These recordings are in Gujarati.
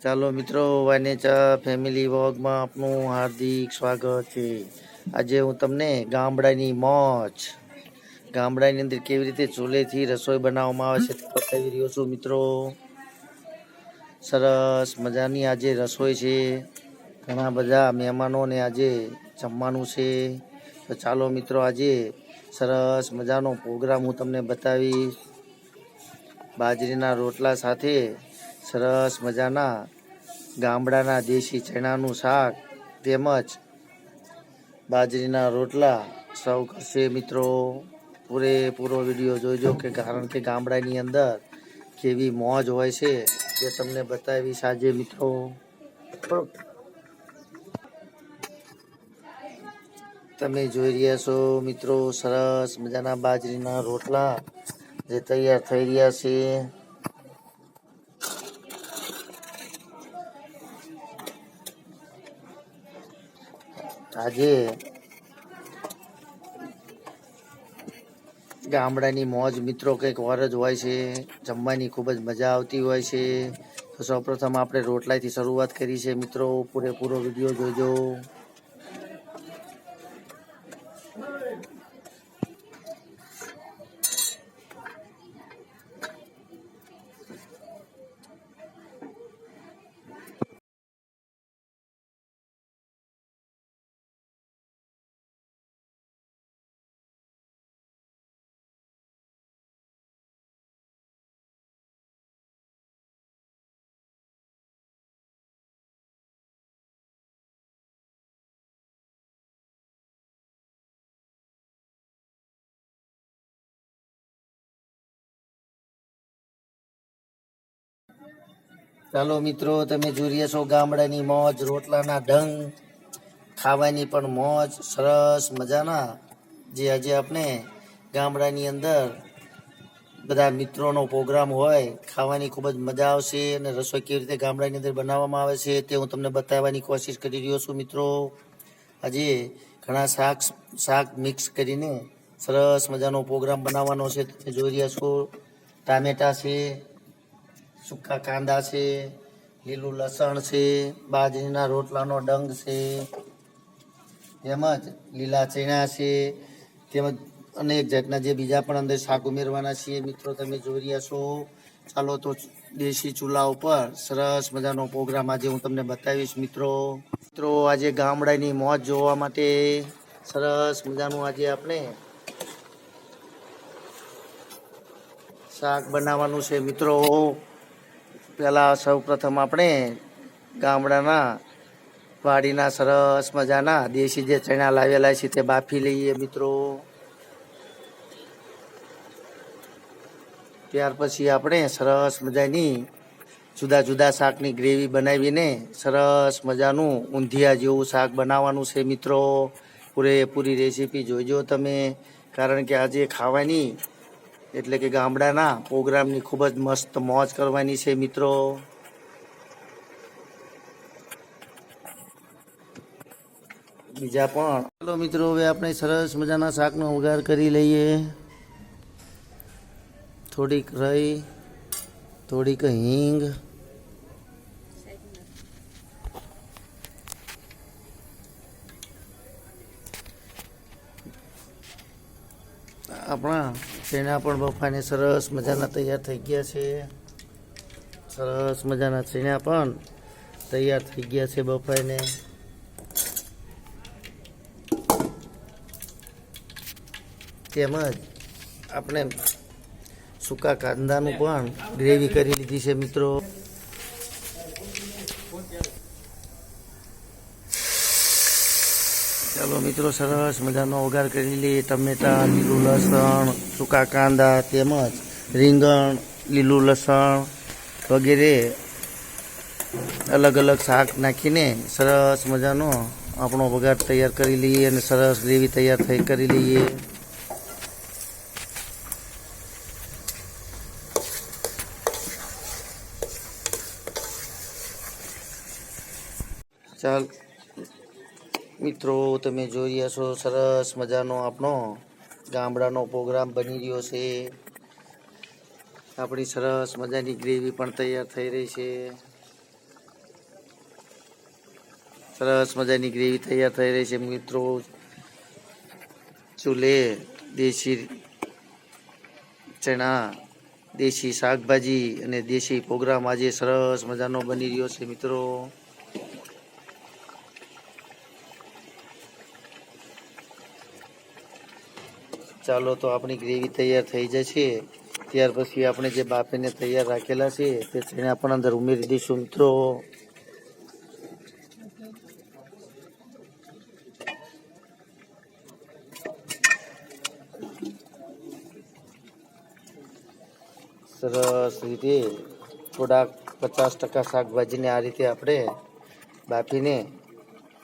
ચાલો મિત્રો વાનેચા ફેમિલી વોગમાં આપનું હાર્દિક સ્વાગત છે. આજે હું તમને ગામડાની મોજ, ગામડાની અંદર કેવી રીતે ચૂલેથી રસોઈ બનાવવામાં આવે છે તે બતાવી રહ્યો છું મિત્રો. સરસ મજાની આજે રસોઈ છે. ઘણા બધા મહેમાનોને આજે જમવાનું છે. તો ચાલો મિત્રો, આજે સરસ મજાનો પ્રોગ્રામ હું તમને બતાવીશ. બાજરીના રોટલા સાથે સરસ મજાના ગામડાના દેશી ચણાનું શાક તેમજ બાજરીના રોટલા સૌ કરશે મિત્રો. પૂરેપૂરો વીડિયો જોઈજો કે કારણ કે ગામડાની અંદર કેવી મોજ હોય છે તે તમને બતાવીશ આજે મિત્રો. તમે જોઈ રહ્યા છો મિત્રો સરસ મજાના બાજરીના રોટલા જે તૈયાર થઈ રહ્યા છે. આજે ગામડાની મોજ મિત્રો કંઈક વાર જ હોય છે. જમવાની ખૂબ જ મજા આવતી હોય છે. તો સૌપ્રથમ આપણે રોટલાથી શરૂઆત કરી છે મિત્રો. પૂરેપૂરો વીડિયો જોજો. ચાલો મિત્રો, તમે જોઈ છો ગામડાની મોજ, રોટલાના ઢંગ, ખાવાની પણ મોજ, સરસ મજાના. જે આજે આપણે ગામડાની અંદર બધા મિત્રોનો પ્રોગ્રામ હોય, ખાવાની ખૂબ જ મજા આવશે અને રસોઈ કેવી રીતે ગામડાની અંદર બનાવવામાં આવે છે તે હું તમને બતાવવાની કોશિશ કરી રહ્યો છું મિત્રો. આજે ઘણા શાક શાક મિક્સ કરીને સરસ મજાનો પ્રોગ્રામ બનાવવાનો છે. તમે જોઈ રહ્યા છો, ટામેટા છે સૂકા કાંદા છે, લીલું લસણ છે, બાજરીના રોટલાનો ડંગ છે, તેમજ લીલા ચણા છે, તેમજ અનેક જાતના જે બીજા પણ અંદર શાક ઉમેરવાના છીએ. મિત્રો, તમે જોઈ રહ્યા છો. ચાલો તો દેશી ચૂલા ઉપર સરસ મજાનો પ્રોગ્રામ આજે હું તમને બતાવીશ, મિત્રો. મિત્રો, આજે ગામડાની મોજ જોવા માટે સરસ મજાનું આજે આપણે શાક બનાવવાનું છે, મિત્રો. પહેલાં સૌ પ્રથમ આપણે ગામડાના વાડીના સરસ મજાના દેશી જે ચણા લાવેલા છે તે બાફી લઈએ મિત્રો. ત્યાર પછી આપણે સરસ મજાની જુદા જુદા શાકની ગ્રેવી બનાવીને સરસ મજાનું ઊંધિયા જેવું શાક બનાવવાનું છે મિત્રો. પૂરેપૂરી રેસીપી જોઈજો તમે, કારણ કે આજે ખાવાની એટલે કે ગામડાના પ્રોગ્રામની ખૂબ જ મસ્ત મોજ કરવાની છે, મિત્રો. બીજા પણ. ચાલો મિત્રો, હવે આપણે સરસ મજાના શાકનો ઉગાર કરી લઈએ. થોડીક રહી થોડીક હિંગ. આપણા ચણા પણ બફાને સરસ મજાના તૈયાર થઈ ગયા છે. સરસ મજાના ચણા પણ તૈયાર થઈ ગયા છે બફાઈને તેમજ આપણે સૂકા કાંદાનું પણ ગ્રેવી કરી લીધી છે મિત્રો. ચાલો મિત્રો, સરસ મજાનો ઓગાર કરી લઈએ. ટમેટા લીલું લસણ, સૂકા કાંદા તેમજ રીંગણ, લીલું લસણ વગેરે અલગ અલગ શાક નાખીને સરસ મજાનો આપણો વઘાર તૈયાર કરી લઈએ અને સરસ ગ્રેવી તૈયાર થઈ કરી લઈએ. ચાલ. મિત્રો, તમે જોઈ રહ્યા છો, સરસ મજાનો આપણો ગામડાનો પ્રોગ્રામ બની રહ્યો છે. આપણી સરસ મજાની ગ્રેવી પણ તૈયાર થઈ રહી છે. સરસ મજાની ગ્રેવી તૈયાર થઈ રહી છે, મિત્રો. ચૂલે, દેશી ચણા, દેશી શાકભાજી અને દેશી પ્રોગ્રામ આજે સરસ મજાનો બની રહ્યો છે, મિત્રો. ચાલો તો આપણી ગ્રેવી તૈયાર થઈ જશે ત્યાર પછી આપણે જે બાફીને તૈયાર રાખેલા છે તે તેને પણ અંદર ઉમેરી દઈશું મિત્રો. સરસ રીતે થોડાક પચાસ ટકા શાકભાજીને આ રીતે આપણે બાફીને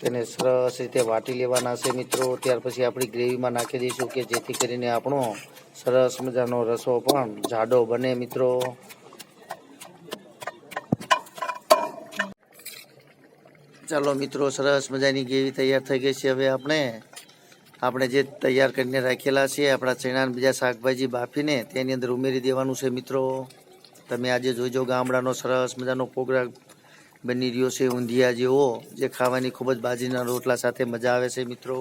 તેને સરસ રીતે વાટી લેવાના છે મિત્રો. ત્યાર પછી આપણી ગ્રેવીમાં નાખી દઈશું કે જેથી કરીને આપણો સરસ મજાનો રસો પણ જાડો બને મિત્રો. ચાલો મિત્રો, સરસ મજાની ગ્રેવી તૈયાર થઈ ગઈ છે હવે આપણે. આપણે જે તૈયાર કરીને રાખેલા છે આપણા ચણા બીજા શાકભાજી બાફીને તેની અંદર ઉમેરી દેવાનું છે મિત્રો. તમે આજે જોઈજો ગામડાનો સરસ મજાનો પ્રોગ્રામ બની રહ્યો છે, ઊંધિયા જેવો, જે ખાવાની ખૂબ જ બાજરીના રોટલા સાથે મજા આવે છે, મિત્રો.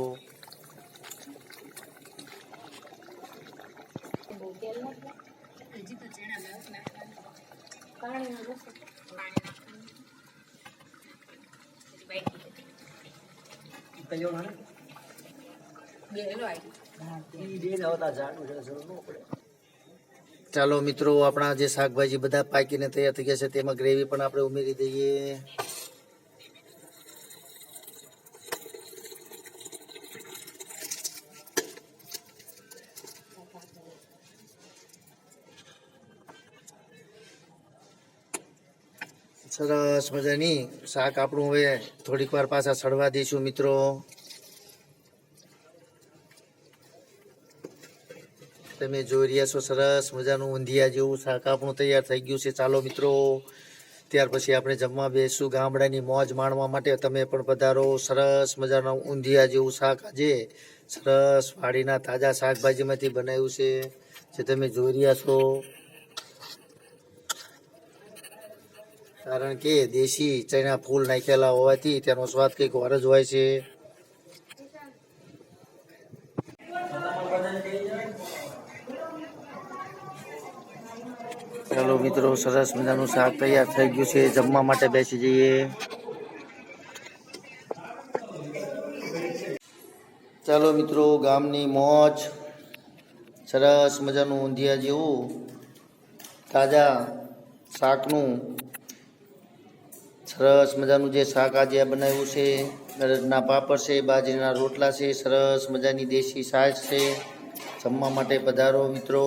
ચાલો મિત્રો, આપણા જે શાકભાજી બધા પાકીને તૈયાર થઈ ગયા છે, તેમાં ગ્રેવી પણ આપણે ઉમેરી દઈએ. સરસ મજાની શાક આપણું હવે થોડીક વાર પાછા સડવા દઈશું મિત્રો. તમે જોઈ રહ્યા છો, સરસ મજાનું ઊંધિયા જેવું શાક આપણું તૈયાર થઈ ગયું છે. ચાલો મિત્રો, ત્યાર પછી આપણે જમવા બેસું. ગામડાની મોજ માણવા માટે તમે પણ પધારો. સરસ મજાના ઊંધિયા જેવું શાક આજે સરસ વાડીના તાજા શાકભાજીમાંથી બનાવ્યું છે, જે તમે જોઈ રહ્યા છો. કારણ કે દેશી ચણા ફૂલ નાખેલા હોવાથી તેનો સ્વાદ કંઈક વાર જ હોય છે ચાલો મિત્રો, સરસ મજાનું શાક તૈયાર થઈ ગયું છે. જમવા માટે બેસી જઈએ. ચાલો મિત્રો, ગામની મોજ. સરસ મજાનું ઊંધિયા જેવું તાજા શાકનું સરસ મજાનું જે શાક આજે આ બનાવ્યું છે. અડદના પાપડ છે, બાજરીના રોટલા છે, સરસ મજાની દેશી છાશ છે. જમવા માટે પધારો મિત્રો.